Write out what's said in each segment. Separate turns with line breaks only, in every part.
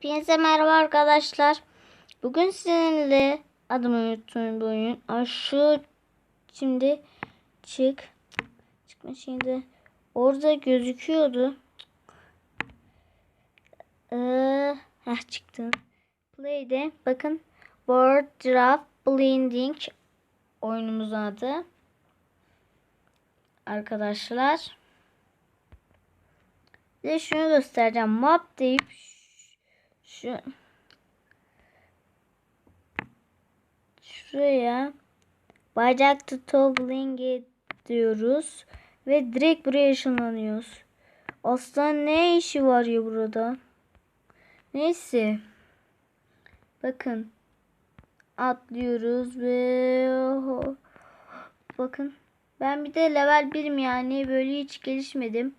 Hepinize merhaba arkadaşlar. Bugün sizinle adımı unuttuğum bir oyun. Aa, şu şimdi çık. Çıkma şimdi. Orada gözüküyordu. Ee, heh, çıktı. Play'de bakın Word Draft Blending oyunumuzun adı. Arkadaşlar. Size şunu göstereceğim. Map deyip şu şuraya bacak toggling diyoruz ve direkt buraya ışınlanıyoruz. Aslında ne işi var ya burada? Neyse. Bakın. Atlıyoruz ve bakın. Ben bir de level 1'im yani böyle hiç gelişmedim.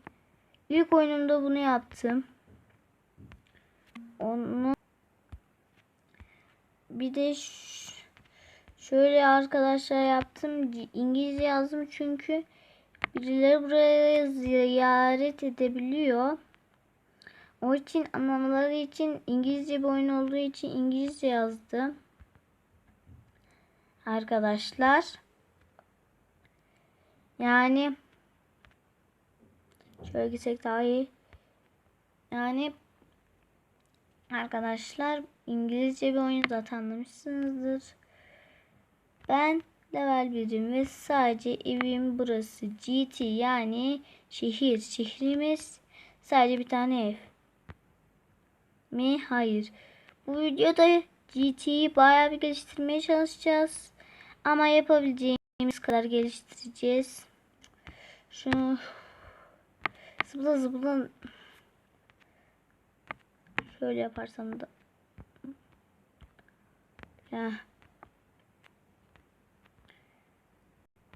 İlk oyunumda bunu yaptım. Onu bir de şöyle arkadaşlar yaptım. İngilizce yazdım çünkü birileri buraya ziyaret edebiliyor. O için anlamaları için İngilizce bir oyun olduğu için İngilizce yazdım. Arkadaşlar. Yani şöyle gitsek daha iyi. Yani arkadaşlar İngilizce bir oyun zaten anlamışsınızdır. Ben level 1'im ve sadece evim burası. GT yani şehir. Şehrimiz sadece bir tane ev. Mi? Hayır. Bu videoda GT'yi bayağı bir geliştirmeye çalışacağız. Ama yapabileceğimiz kadar geliştireceğiz. Şunu zıpla zıpla şöyle yaparsam da. Ya.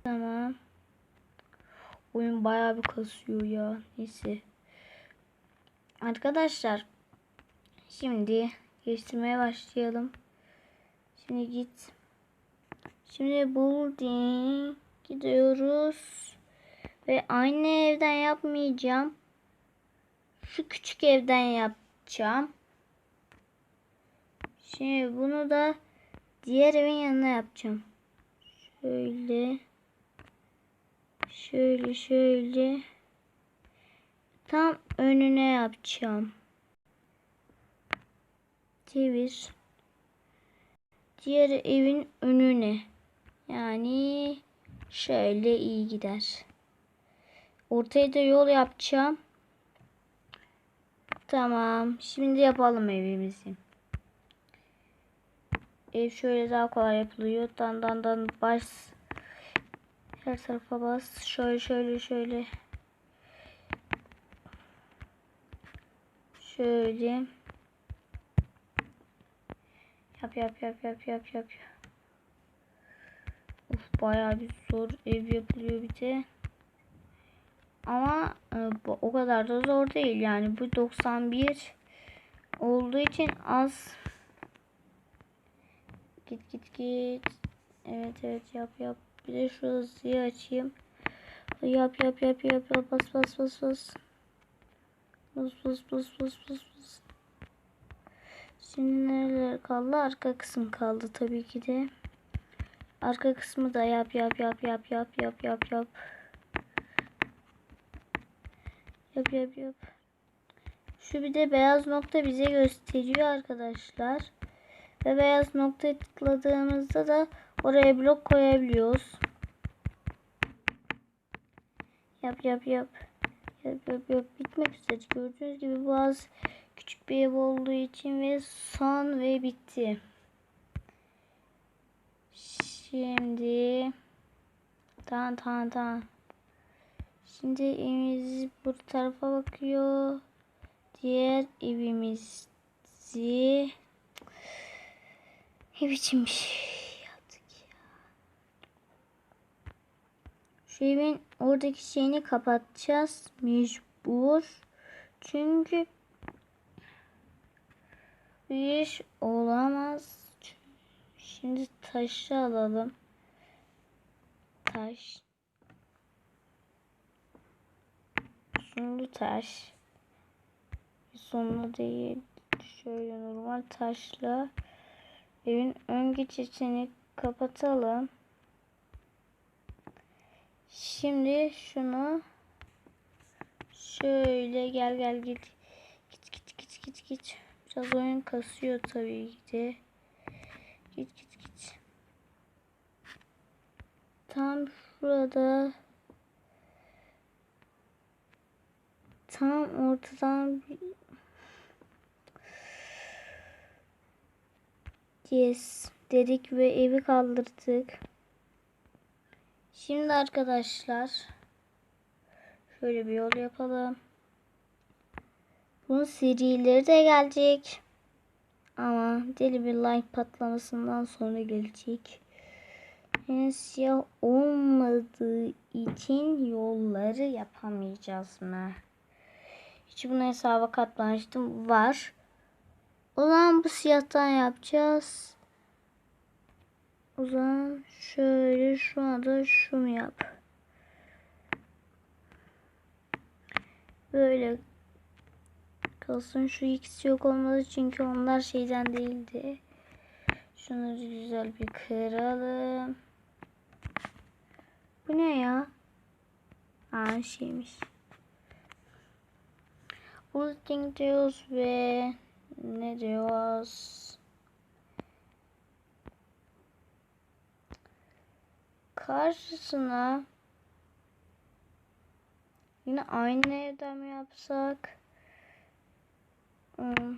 Tamam. Oyun bayağı bir kasıyor ya. Neyse. Arkadaşlar. Şimdi geliştirmeye başlayalım. Şimdi git. Şimdi building gidiyoruz. Ve aynı evden yapmayacağım. Şu küçük evden yapacağım. Şimdi bunu da diğer evin yanına yapacağım. Şöyle. Şöyle şöyle. Tam önüne yapacağım. Çevir. Diğer evin önüne. Yani şöyle iyi gider. Ortaya da yol yapacağım. Tamam. Şimdi yapalım evimizi. Ev şöyle daha kolay yapılıyor. Dan dan dan bas. Her tarafa bas. Şöyle şöyle şöyle. Şöyle. Yap yap yap yap yap yap. Of bayağı bir zor ev yapılıyor bir de. Ama e, o kadar da zor değil. Yani bu 91 olduğu için az. Git git git. Evet evet yap yap. Bir de şu hızlıyı açayım. Yap yap yap yap yap bas bas bas bas. Bas bas bas bas bas bas. Şimdi nereler kaldı? Arka kısım kaldı tabii ki de. Arka kısmı da yap yap yap yap yap yap yap yap. Yap yap yap. Şu bir de beyaz nokta bize gösteriyor arkadaşlar. Ve beyaz noktaya tıkladığımızda da oraya blok koyabiliyoruz. Yap yap yap. Yap yap yap. Bitmek üzere. Gördüğünüz gibi bazı küçük bir ev olduğu için ve son ve bitti. Şimdi tamam tamam tamam. Şimdi evimiz bu tarafa bakıyor. Diğer evimizi ne biçim bir şey yaptık ya. Şu evin oradaki şeyini kapatacağız. Mecbur. Çünkü bir iş olamaz. Şimdi taşı alalım. Taş. Sonlu taş. Sonlu değil. Şöyle normal taşla evin ön geçişini kapatalım. Şimdi şunu şöyle gel gel git. Git git git git git. Biraz oyun kasıyor tabii ki de. Git git git. Tam şurada tam ortadan Yes dedik ve evi kaldırdık. Şimdi arkadaşlar şöyle bir yol yapalım. Bunun serileri de gelecek. Ama deli bir like patlamasından sonra gelecek. Yani siyah olmadığı için yolları yapamayacağız mı? Hiç bunu hesaba katmamıştım. Var. O zaman bu siyahtan yapacağız. O zaman şöyle şu anda şunu yap. Böyle kalsın. Şu ikisi yok olmadı çünkü onlar şeyden değildi. Şunları güzel bir kıralım. Bu ne ya? Aa şeymiş. Bulletin diyoruz ve ne diyoruz? Karşısına yine aynı evden mi yapsak? Hmm.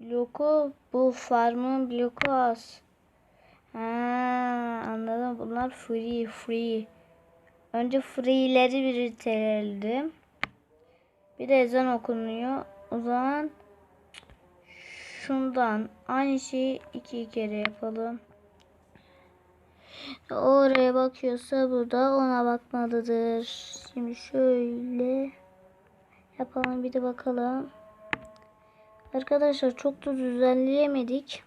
Bloku bu farmın bloku az. Ha, anladım. Bunlar free free. Önce free'leri biriktirelim. Bir de ezan okunuyor. O zaman şundan aynı şeyi iki kere yapalım. Oraya bakıyorsa bu ona bakmalıdır. Şimdi şöyle yapalım bir de bakalım. Arkadaşlar çok da düzenleyemedik.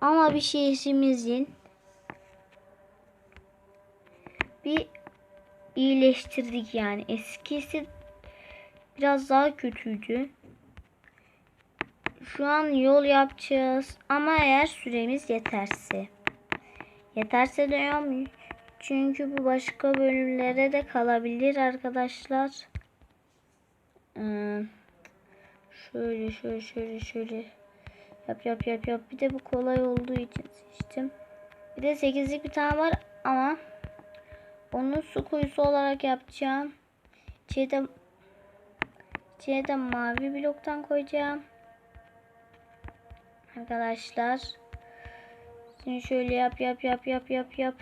Ama bir şehrimizin bir iyileştirdik yani. Eskisi biraz daha kötüydü. Şu an yol yapacağız ama eğer süremiz yeterse. Yeterse diyorum çünkü bu başka bölümlere de kalabilir arkadaşlar. Ee, şöyle şöyle şöyle şöyle yap yap yap yap. Bir de bu kolay olduğu için seçtim. Bir de 8'lik bir tane var ama onu su kuyusu olarak yapacağım. İçine de, içine de mavi bloktan koyacağım. Arkadaşlar. Şimdi şöyle yap yap yap yap yap yap.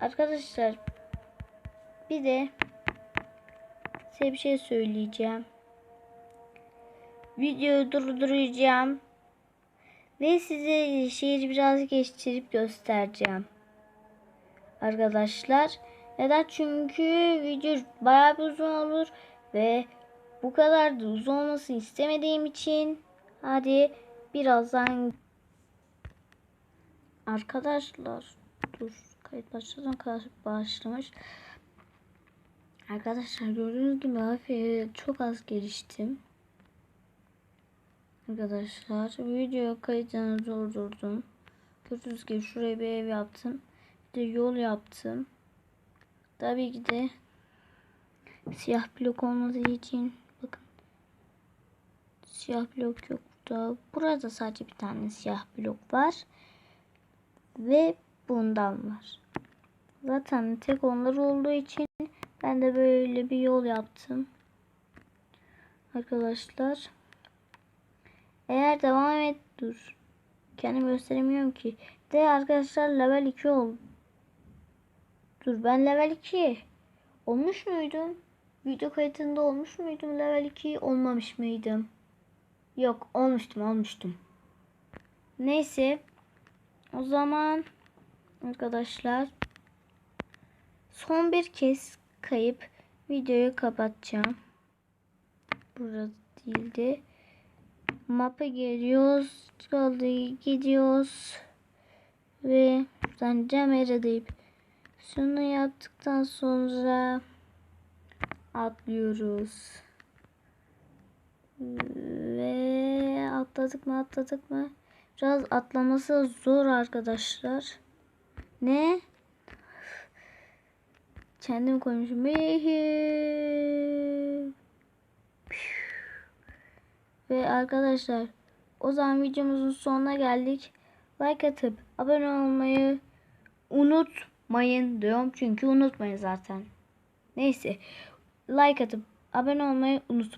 Arkadaşlar. Bir de size bir şey söyleyeceğim. Videoyu durduracağım. Ve size şehri biraz geçtirip göstereceğim. Arkadaşlar. Neden? Çünkü video bayağı bir uzun olur. Ve bu kadar da uzun olmasını istemediğim için. Hadi birazdan Arkadaşlar dur kayıt başladan kadar başlamış. Arkadaşlar gördüğünüz gibi hafif çok az geliştim. Arkadaşlar video kayıtını durdurdum. Gördüğünüz gibi şuraya bir ev yaptım. Bir de yol yaptım. Tabii ki de siyah blok olmadığı için siyah blok yok burada. Sadece bir tane siyah blok var. Ve bundan var. Zaten tek onlar olduğu için ben de böyle bir yol yaptım. Arkadaşlar. Eğer devam et dur. Kendimi gösteremiyorum ki. De arkadaşlar level 2 oldu. Dur ben level 2 olmuş muydum? Video kayıtında olmuş muydum level 2 olmamış mıydım? Yok olmuştum olmuştum. Neyse. O zaman arkadaşlar son bir kez kayıp videoyu kapatacağım. Burada değildi. Map'a geliyoruz. Gidiyoruz. Ve buradan camera deyip şunu yaptıktan sonra atlıyoruz. Ve Atladık mı atladık mı? Biraz atlaması zor arkadaşlar. Ne? Kendim koymuşum. Ve arkadaşlar o zaman videomuzun sonuna geldik. Like atıp abone olmayı unutmayın diyorum. Çünkü unutmayın zaten. Neyse. Like atıp abone olmayı unutmayın.